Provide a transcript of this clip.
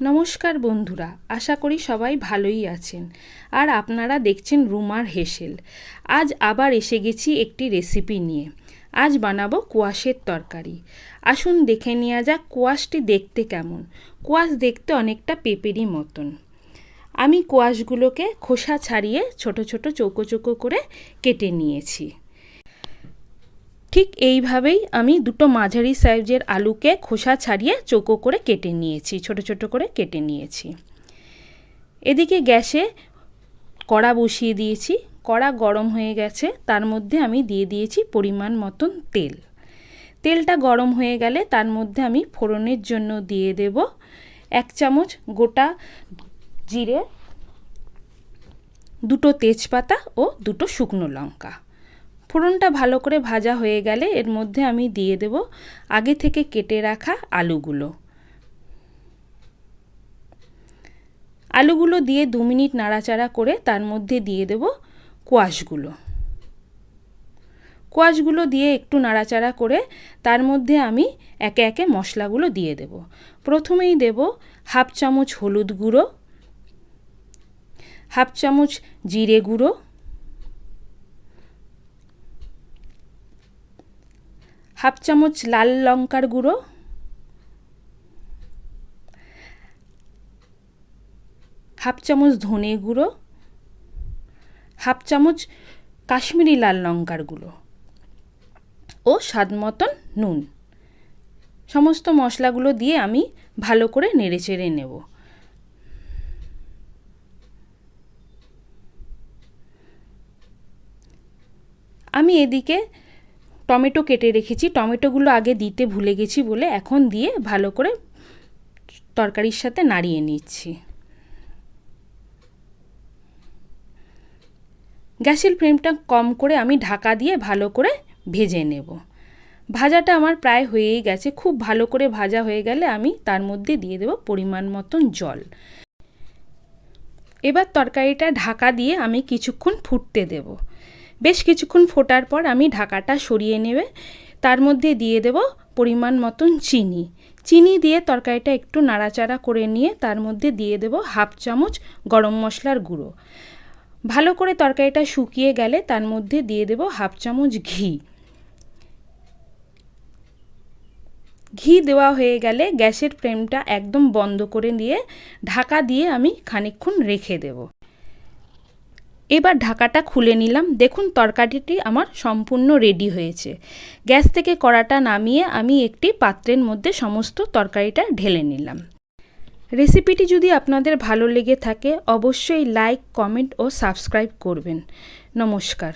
নমস্কার বন্ধুরা, আশা করি সবাই ভালোই আছেন। আর আপনারা দেখছেন রুমার হেসেল। আজ আবার এসে গেছি একটি রেসিপি নিয়ে। আজ বানাবো কোয়াশের তরকারি। আসুন দেখে নেওয়া যাক কোয়াশটি দেখতে কেমন। কোয়াশ দেখতে অনেকটা পেঁপেরই মতন। আমি কোয়াশগুলোকে খোসা ছাড়িয়ে ছোট ছোট চৌকো চৌকো করে কেটে নিয়েছি। ঠিক এইভাবেই আমি দুটো মাঝারি সাইজের আলুকে খোসা ছাড়িয়ে চৌকো করে কেটে নিয়েছি, ছোট ছোট করে কেটে নিয়েছি। এদিকে গ্যাসে কড়া বসিয়ে দিয়েছি, কড়া গরম হয়ে গেছে, তার মধ্যে আমি দিয়ে দিয়েছি পরিমাণ মতন তেল। তেলটা গরম হয়ে গেলে তার মধ্যে আমি ফোড়নের জন্য দিয়ে দেব এক চামচ গোটা জিরে, দুটো তেজপাতা ও দুটো শুকনো লঙ্কা। ফোড়নটা ভালো করে ভাজা হয়ে গেলে এর মধ্যে আমি দিয়ে দেব আগে থেকে কেটে রাখা আলুগুলো। আলুগুলো দিয়ে দু মিনিট নাড়াচাড়া করে তার মধ্যে দিয়ে দেব কোয়াশগুলো। কোয়াশগুলো দিয়ে একটু নাড়াচাড়া করে তার মধ্যে আমি একে একে মশলাগুলো দিয়ে দেব। প্রথমেই দেব হাফ চামচ হলুদ গুঁড়ো, হাফ চামচ জিরে গুঁড়ো হাফ চামচ লাল লঙ্কার গুঁড়ো, হাফ চামচ ধনে গুঁড়ো, হাফ চামচ কাশ্মীরি লাল লঙ্কার গুঁড়ো ও স্বাদ মতন নুন। সমস্ত মশলাগুলো দিয়ে আমি ভালো করে নেড়ে চেড়ে নেব। আমি এদিকে টমেটো কেটে রেখেছি। টমেটোগুলো আগে দিতে ভুলে গেছি বলে এখন দিয়ে ভালো করে তরকারির সাথে নাড়িয়ে নিচ্ছি। গ্যাসের ফ্লেমটা কম করে আমি ঢাকা দিয়ে ভালো করে ভেজে নেব। ভাজাটা আমার প্রায় হয়েই গেছে। খুব ভালো করে ভাজা হয়ে গেলে আমি তার মধ্যে দিয়ে দেব পরিমাণ মতন জল। এবার তরকারিটা ঢাকা দিয়ে আমি কিছুক্ষণ ফুটতে দেবো। বেশ কিছুক্ষণ ফোটার পর আমি ঢাকাটা সরিয়ে নেবে। তার মধ্যে দিয়ে দেব পরিমাণ মতন চিনি। চিনি দিয়ে তরকারিটা একটু নাড়াচাড়া করে নিয়ে তার মধ্যে দিয়ে দেব হাফ চামচ গরম মশলার গুঁড়ো। ভালো করে তরকারিটা শুকিয়ে গেলে তার মধ্যে দিয়ে দেব হাফ চামচ ঘি। ঘি দেওয়া হয়ে গেলে গ্যাসের ফ্লেমটা একদম বন্ধ করে দিয়ে ঢাকা দিয়ে আমি খানিক্ষণ রেখে দেবো। এবার ঢাকাটা খুলে নিলাম। দেখুন, তরকারিটি আমার সম্পূর্ণ রেডি হয়েছে। গ্যাস থেকে কড়াটা নামিয়ে আমি একটি পাত্রের মধ্যে সমস্ত তরকারিটা ঢেলে নিলাম। রেসিপিটি যদি আপনাদের ভালো লেগে থাকে, অবশ্যই লাইক, কমেন্ট ও সাবস্ক্রাইব করবেন। নমস্কার।